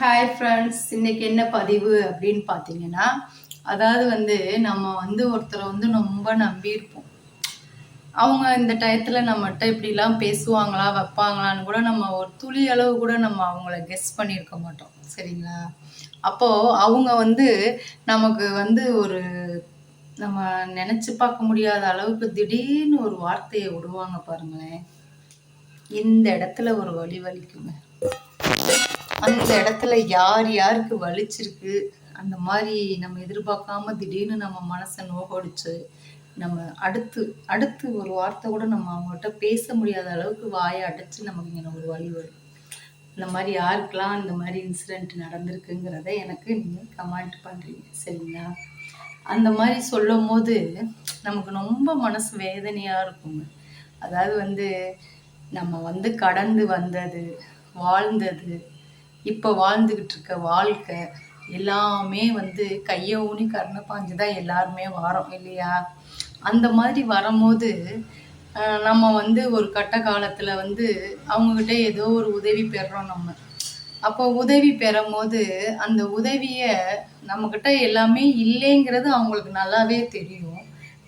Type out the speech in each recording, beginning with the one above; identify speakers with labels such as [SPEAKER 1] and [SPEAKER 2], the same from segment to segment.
[SPEAKER 1] Hi friends இன்னைக்கு என்ன பதிவு அப்படின்னு பார்த்தீங்கன்னா அதாவது வந்து நம்ம வந்து ஒருத்தரை வந்து ரொம்ப நம்பியிருப்போம். அவங்க இந்த டயத்தில் நம்மகிட்ட இப்படிலாம் பேசுவாங்களா வைப்பாங்களான்னு கூட நம்ம ஒரு துளி அளவு கூட நம்ம அவங்கள கெஸ் பண்ணியிருக்க மாட்டோம். சரிங்களா? அப்போது அவங்க வந்து நமக்கு வந்து ஒரு நம்ம நினச்சி பார்க்க முடியாத அளவுக்கு திடீர்னு ஒரு வார்த்தையை விடுவாங்க பாருங்களேன். இந்த இடத்துல ஒரு வழி வலிக்குங்க. அந்த இடத்துல யார் யாருக்கு வலிச்சிருக்கு? அந்த மாதிரி நம்ம எதிர்பார்க்காம திடீர்னு நம்ம மனசை நோகடிச்சு நம்ம அடுத்து அடுத்து ஒரு வார்த்தை கூட நம்ம அவங்ககிட்ட பேச முடியாத அளவுக்கு வாயை அடைச்சு நமக்கு இங்கே ஒரு வழி வரும். இந்த மாதிரி யாருக்கெல்லாம் இந்த மாதிரி இன்சிடெண்ட் நடந்திருக்குங்கிறத எனக்கு நீங்கள் கமெண்ட் பண்ணுறீங்க சரிங்களா? அந்த மாதிரி சொல்லும் போது நமக்கு ரொம்ப மனசு வேதனையாக இருக்குங்க. அதாவது வந்து நம்ம வந்து கடந்து வந்தது வாழ்ந்தது இப்போ வாழ்ந்துக்கிட்டு இருக்க வாழ்க்கை எல்லாமே வந்து கையை ஊனி கருணை பாஞ்சு தான் எல்லாருமே வரோம் இல்லையா? அந்த மாதிரி வரும்போது நம்ம வந்து ஒரு கட்ட காலத்தில் வந்து அவங்கக்கிட்ட ஏதோ ஒரு உதவி பெறுறோம் நம்ம. அப்போ உதவி பெறும் போது அந்த உதவியை நம்மக்கிட்ட எல்லாமே இல்லைங்கிறது அவங்களுக்கு நல்லாவே தெரியும்.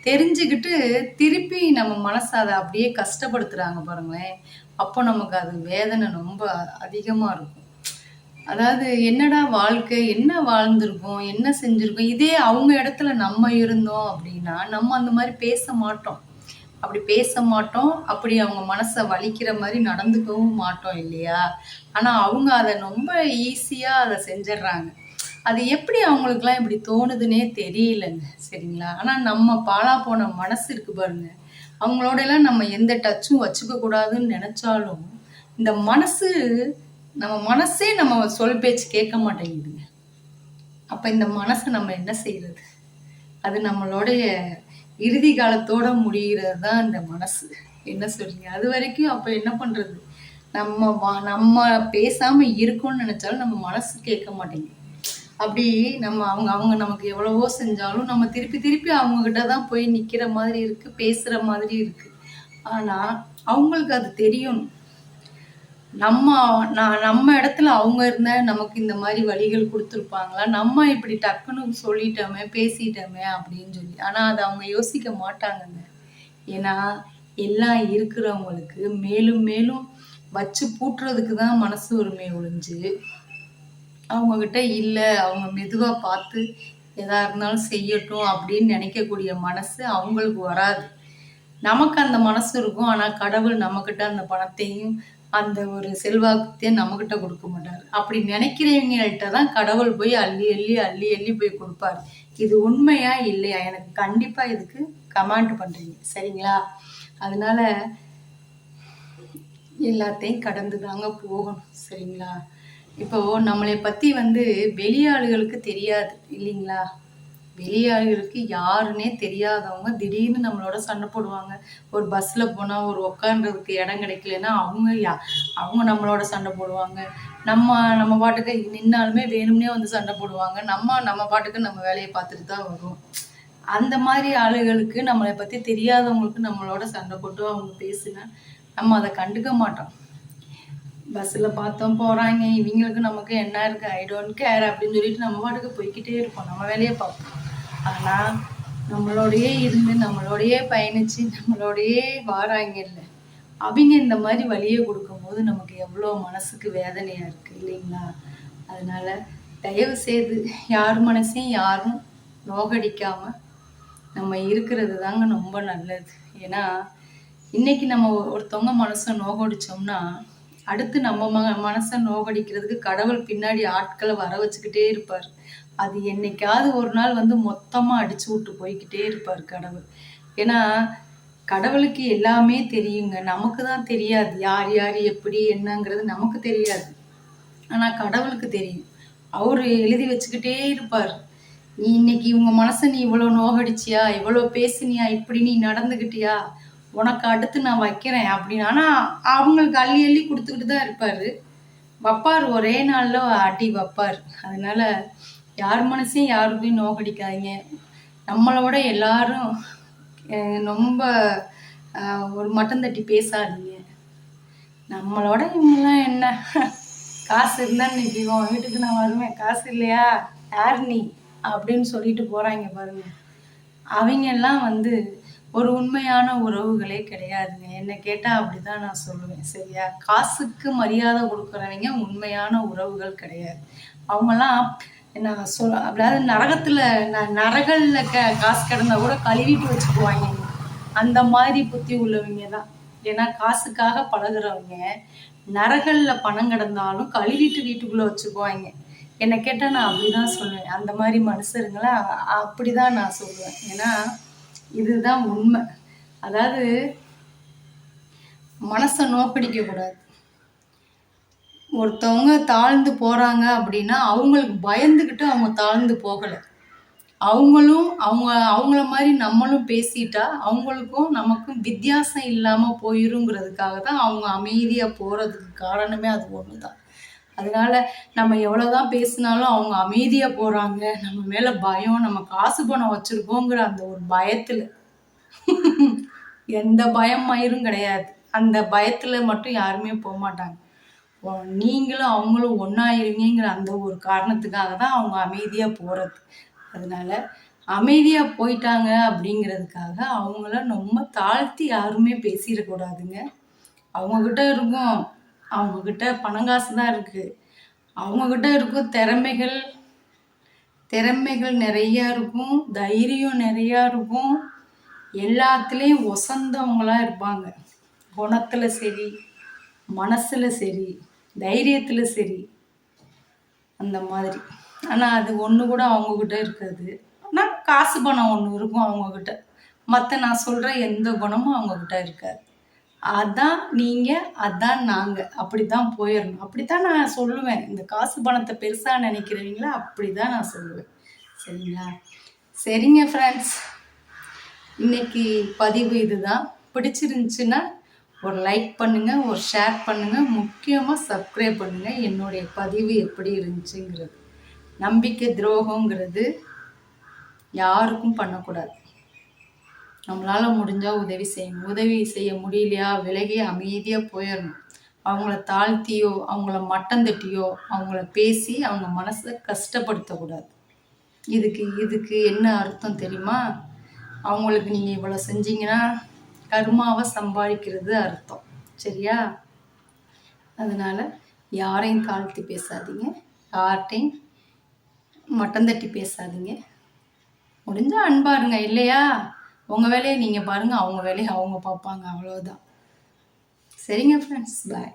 [SPEAKER 1] தெரிஞ்சுக்கிட்டு திருப்பி நம்ம மனசை அதை அப்படியே கஷ்டப்படுத்துகிறாங்க பாருங்களேன். அப்போ நமக்கு அது வேதனை ரொம்ப அதிகமாக இருக்கும். அதாவது என்னடா வாழ்க்கை என்ன வாழ்ந்திருக்கோம் என்ன செஞ்சுருக்கோம் இதே அவங்க இடத்துல நம்ம இருந்தோம் அப்படின்னா நம்ம அந்த மாதிரி பேச மாட்டோம். அப்படி பேச மாட்டோம் அப்படி அவங்க மனசை வலிக்கிற மாதிரி நடந்துக்கவும் மாட்டோம் இல்லையா? ஆனால் அவங்க அதை ரொம்ப ஈஸியாக அதை செஞ்சிடுறாங்க. அது எப்படி அவங்களுக்குலாம் இப்படி தோணுதுன்னே தெரியலங்க சரிங்களா? ஆனால் நம்ம பாழா போன மனசு இருக்கு பாருங்க. அவங்களோடலாம் நம்ம எந்த டச்சும் வச்சுக்க கூடாதுன்னு நினச்சாலும் இந்த மனசு நம்ம மனசே நம்ம சொல் பேச்சு கேட்க மாட்டேங்குதுங்க. அப்ப இந்த மனசை நம்ம என்ன செய்யறது அது நம்மளுடைய இறுதி காலத்தோட முடிகிறது தான் இந்த மனசு. என்ன சொல்றீங்க? அது வரைக்கும் அப்ப என்ன பண்றது? நம்ம நம்ம பேசாம இருக்கோம்னு நினைச்சாலும் நம்ம மனசு கேட்க மாட்டேங்குது. அப்படி நம்ம அவங்க அவங்க நமக்கு எவ்வளவோ செஞ்சாலும் நம்ம திருப்பி திருப்பி அவங்க கிட்ட தான் போய் நிக்கிற மாதிரி இருக்கு பேசுற மாதிரி இருக்கு. ஆனா அவங்களுக்கு அது தெரியணும். நம்ம நான் நம்ம இடத்துல அவங்க இருந்தா நமக்கு இந்த மாதிரி வழிகள் கொடுத்துருப்பாங்களா? நம்ம இப்படி டக்குன்னு சொல்லிட்டோமே பேசிட்டோமே அப்படின்னு சொல்லி. ஆனா அதை அவங்க யோசிக்க மாட்டாங்கங்க. ஏன்னா எல்லாம் இருக்கிறவங்களுக்கு மேலும் மேலும் வச்சு பூட்டுறதுக்கு தான் மனசு உரிமை ஒழிஞ்சு அவங்க கிட்ட இல்லை அவங்க மெதுவா பார்த்து எதா இருந்தாலும் செய்யட்டும் அப்படின்னு நினைக்கக்கூடிய மனசு அவங்களுக்கு வராது. நமக்கு அந்த மனசு இருக்கும். ஆனால் கடவுள் நம்மக்கிட்ட அந்த பணத்தையும் அந்த ஒரு செல்வாக்கத்தையும் நம்மக்கிட்ட கொடுக்க மாட்டார். அப்படி நினைக்கிறவங்கள்ட்ட தான் கடவுள் போய் அள்ளி அள்ளி அள்ளி அள்ளி போய் கொடுப்பாரு. இது உண்மையா இல்லையா? எனக்கு கண்டிப்பா இதுக்கு கமெண்ட் பண்றீங்க. சரிங்களா? அதனால எல்லாத்தையும் கடந்து தாங்க போகணும். சரிங்களா? இப்போ நம்மளை பத்தி வந்து வெளியாளுகளுக்கு தெரியாது. இல்லைங்களா? வெளியாளுகளுக்கு யாருன்னே தெரியாதவங்க திடீர்னு நம்மளோட சண்டை போடுவாங்க. ஒரு பஸ்ல போனா ஒரு உட்கான்றதுக்கு இடம் கிடைக்கலன்னா அவங்க யா அவங்க நம்மளோட சண்டை போடுவாங்க. நம்ம நம்ம பாட்டுக்கு நின்னாலுமே வேணும்னே வந்து சண்டை போடுவாங்க. நம்ம நம்ம பாட்டுக்கு நம்ம வேலையை பார்த்துட்டு தான் வரும் அந்த மாதிரி ஆளுகளுக்கு நம்மளை பத்தி தெரியாதவங்களுக்கு நம்மளோட சண்டை போட்டு அவங்க பேசினா நம்ம அதை கண்டுக்க மாட்டோம். பஸ்ஸில் பார்த்தோம் போகிறாங்க இவங்களுக்கு நமக்கு என்ன இருக்கு? ஐ டோன்ட் கேர் அப்படின்னு சொல்லிட்டு நம்ம பாட்டுக்கு போய்க்கிட்டே இருப்போம். நம்ம வேலையை பார்ப்போம். ஆனால் நம்மளோடையே இருந்து நம்மளோடையே பயணித்து நம்மளோடையே வாராங்கல்ல. அவங்க இந்த மாதிரி வழியை கொடுக்கும்போது நமக்கு எவ்வளோ மனசுக்கு வேதனையாக இருக்குது இல்லைங்களா? அதனால தயவு செய்து யார் மனசையும் யாரும் நோகடிக்காமல் நம்ம இருக்கிறது தாங்க ரொம்ப நல்லது. ஏன்னா இன்னைக்கு நம்ம ஒருத்தவங்க மனசை நோகடிச்சோம்னா அடுத்து நம்ம ம மனசை நோகடிக்கிறதுக்கு கடவுள் பின்னாடி ஆட்களை வர வச்சுக்கிட்டே இருப்பார். அது என்னைக்காவது ஒரு நாள் வந்து மொத்தமா அடிச்சு விட்டு போய்க்கிட்டே இருப்பார் கடவுள். ஏன்னா கடவுளுக்கு எல்லாமே தெரியுங்க. நமக்கு தான் தெரியாது. யார் யார் எப்படி என்னங்கிறது நமக்கு தெரியாது. ஆனா கடவுளுக்கு தெரியும். அவரு எழுதி வச்சுக்கிட்டே இருப்பார். நீ இன்னைக்கு இவங்க மனசை நீ இவ்வளவு நோகடிச்சியா இவ்வளவு பேசுனியா? இப்படி நீ நடந்துக்கிட்டியா உனக்கு அடுத்து நான் வைக்கிறேன் அப்படின்னு. ஆனால் அவங்களுக்கு அள்ளி அள்ளி கொடுத்துக்கிட்டு தான் இருப்பார். வைப்பார் ஒரே நாளில் அடி வைப்பார். அதனால் யார் மனசையும் யாருக்கும் நோக்கடிக்காதீங்க. நம்மளோட எல்லாரும் ரொம்ப ஒரு மட்டம் தட்டி பேசாதீங்க. நம்மளோட இவங்கெல்லாம் என்ன? காசு இருந்தால் நீ உன் வீட்டுக்கு நான் வருவேன். காசு இல்லையா? யார் நீ? அப்படின்னு சொல்லிட்டு போகிறாங்க பாருங்க. அவங்க எல்லாம் வந்து ஒரு உண்மையான உறவுகளே கிடையாதுங்க. என்னை கேட்டால் அப்படிதான் நான் சொல்லுவேன். சரியா? காசுக்கு மரியாதை கொடுக்குறவங்க உண்மையான உறவுகள் கிடையாது. அவங்கெல்லாம் நான் சொல் அதாவது நரகத்தில் ந நரகல்ல க காசு கிடந்தா கூட கழுவிட்டு வச்சுக்குவாங்க. அந்த மாதிரி புத்தி உள்ளவங்க தான். ஏன்னா காசுக்காக பழகுறவங்க நரகல்ல பணம் கிடந்தாலும் கழுவிட்டு வீட்டுக்குள்ளே வச்சுக்குவாங்க. என்னை கேட்டால் நான் அப்படிதான் சொல்லுவேன். அந்த மாதிரி மனுஷருங்களை அப்படி அப்படிதான் நான் சொல்லுவேன். ஏன்னா இதுதான் உண்மை. அதாவது மனசை நோக்கடிக்க கூடாது ஒருத்தவங்க தாழ்ந்து போகிறாங்க அப்படின்னா அவங்களுக்கு பயந்துக்கிட்டு அவங்க தாழ்ந்து போகலை. அவங்களும் அவங்க அவங்கள மாதிரி நம்மளும் பேசிட்டா அவங்களுக்கும் நமக்கும் வித்தியாசம் இல்லாமல் போயிருங்கிறதுக்காக தான் அவங்க அமைதியாக போகிறதுக்கு காரணமே அது ஒன்று தான் அதனால நம்ம எவ்வளோதான் பேசினாலும் அவங்க அமைதியாக போகிறாங்க நம்ம மேலே பயம் நம்ம காசு பணம் வச்சுருக்கோங்கிற அந்த ஒரு பயத்தில். எந்த பயமாயிரும் கிடையாது. அந்த பயத்தில் மட்டும் யாருமே போக மாட்டாங்க. நீங்களும் அவங்களும் ஒன்றாயிருவீங்கிற அந்த ஒரு காரணத்துக்காக தான் அவங்க அமைதியாக போகிறது அதனால அமைதியாக போயிட்டாங்க அப்படிங்கிறதுக்காக அவங்கள ரொம்ப தாழ்த்தி யாருமே பேசிடக்கூடாதுங்க. அவங்கக்கிட்ட இருக்கும் அவங்கக்கிட்ட பணங்காசு தான் இருக்குது அவங்கக்கிட்ட இருக்கும் திறமைகள் திறமைகள் நிறையா இருக்கும் தைரியம் நிறையா இருக்கும். எல்லாத்துலேயும் ஒசந்தவங்களா இருப்பாங்க. குணத்தில் சரி மனசில் சரி தைரியத்தில் சரி அந்த மாதிரி. ஆனால் அது ஒன்று கூட அவங்கக்கிட்ட இருக்காது. ஆனால் காசு பணம் ஒன்று இருக்கும் அவங்கக்கிட்ட மற்ற நான் சொல்கிற எந்த குணமும் அவங்கக்கிட்ட இருக்காது. அதான் நீங்கள் அதான் நாங்கள் அப்படி தான் போயிடணும் அப்படி தான் நான் சொல்லுவேன். இந்த காசு பணத்தை பெருசாக நினைக்கிறவங்கள அப்படி தான் நான் சொல்லுவேன். சரிங்களா? சரிங்க ஃப்ரெண்ட்ஸ் இன்னைக்கு பதிவு இதுதான். பிடிச்சிருந்துச்சுன்னா ஒரு லைக் பண்ணுங்கள் ஒரு ஷேர் பண்ணுங்கள் முக்கியமாக சப்ஸ்கிரைப் பண்ணுங்கள் என்னுடைய பதிவு எப்படி இருந்துச்சுங்கிறது. நம்பிக்கை துரோகங்கிறது யாருக்கும் பண்ணக்கூடாது. நம்மளால் முடிஞ்சால் உதவி செய்யணும் உதவி செய்ய முடியலையா? விலகி அமைதியாக போயிடணும். அவங்கள தாழ்த்தியோ அவங்கள மட்டம் தட்டியோ அவங்கள பேசி அவங்க மனசை கஷ்டப்படுத்தக்கூடாது. இதுக்கு இதுக்கு என்ன அர்த்தம் தெரியுமா? அவங்களுக்கு நீங்கள் இவ்வளோ செஞ்சீங்கன்னா கர்மாவை சம்பாதிக்கிறது அர்த்தம். சரியா? அதனால் யாரையும் தாழ்த்தி பேசாதீங்க. யார்கிட்டையும் மட்டம் தட்டி பேசாதீங்க. முடிஞ்சால் அன்பாருங்க இல்லையா? உங்கள் வேலையை நீங்கள் பாருங்கள் அவங்க வேலையை அவங்க பார்ப்பாங்க அவ்வளோதான் சரிங்க ஃப்ரெண்ட்ஸ் பாய்